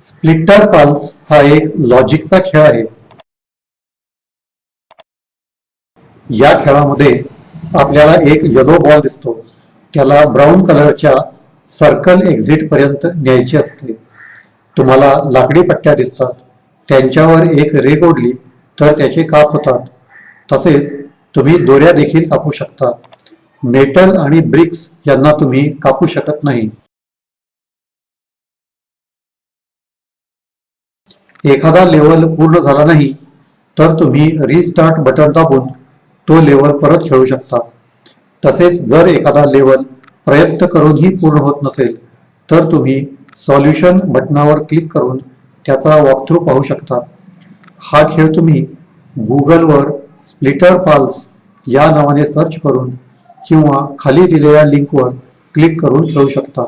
Splitter pulse हा एक लॉजिकचा खेळ आहे. या खेळामध्ये आपल्याला एक येलो बॉल दिसतो. त्याला ब्राऊन कलरच्या सर्कल एक्झिट पर्यंत न्यायची असते. तुम्हाला लाकडी पट्ट्या दिसतात. त्यांच्यावर एक रेग ओढली तर त्याचे काप होतात. तसेच तुम्ही दोऱ्या देखील कापू शकता. मेटल आणि ब्रिक्स यांना तुम्ही कापू शकत नाही. एखादा लेवल पूर्ण झाला नाही तर तुम्ही रिस्टार्ट बटन दाबून तो लेवल परत खेळू शकता. तसेच जर एखादा लेवल प्रयत्न करूनही पूर्ण होत नसेल तर तुम्ही सॉल्युशन बटनावर क्लिक करून त्याचा वॉकथ्रू पाहू शकता. हा खेळ तुम्ही गुगलवर स्प्लिटर पाल्स या नावाने सर्च करून किंवा खाली दिलेल्या लिंकवर क्लिक करून खेळू शकता.